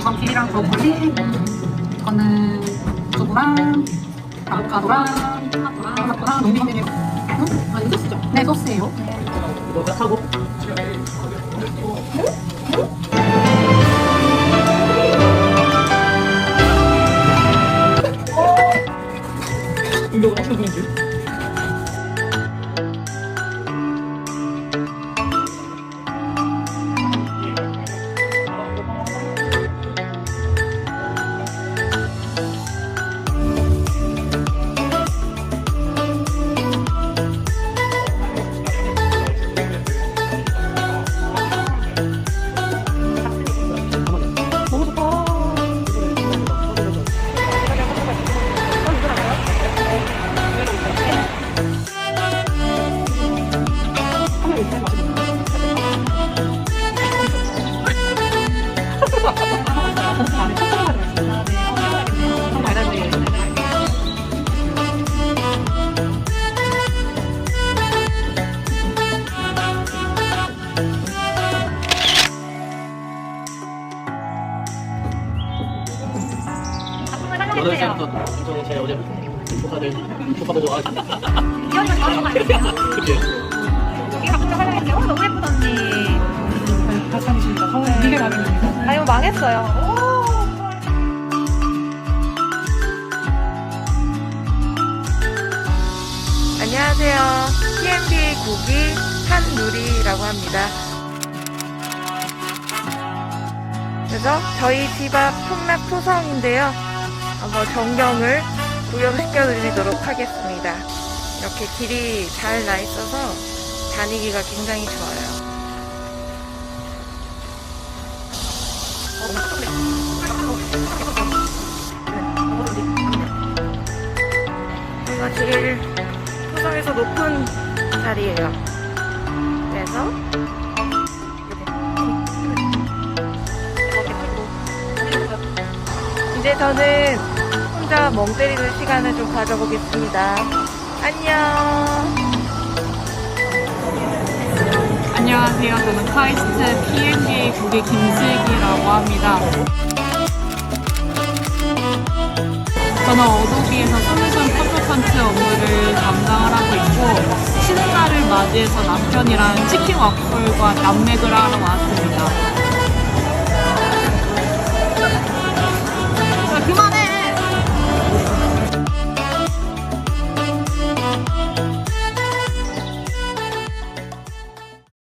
이건 비리랑 브로콜리. 이거는 두부랑 아보카도랑 토마토랑 농민 메뉴. 아, 이거 소스죠? 네, 소스예요. 이거 딱 하고 이거 어떻게 보이지? 여덟 시부터 저는 제 어제 조카들 조카 보고 와. 이현이가 좋아하는 거 아니에요? 그치? 어, 너무 예쁘다, 언니. 다 참으십니다. 저는 이게 마음입니다. 아, 이거 망했어요. 안녕하세요. TMB 고기 한누리라고 합니다. 그래서 저희 집 앞 풍락 토성인데요. 한번 전경을 구경시켜 드리도록 하겠습니다. 이렇게 길이 잘 나 있어서 다니기가 굉장히 좋아요. 여기가 제일 토성에서 높은 자리예요. 그래서 이제 저는 혼자 멍 때리는 시간을 좀 가져보겠습니다. 안녕. 안녕하세요. 저는 카이스트 PNG 국의 김슬기라고 합니다. 저는 어도비에서 솔루션 컨설턴트 업무를 담당을 하고 있고 쉬는 날을 맞이해서 남편이랑 치킨 와플과 남맥을 하러 왔습니다.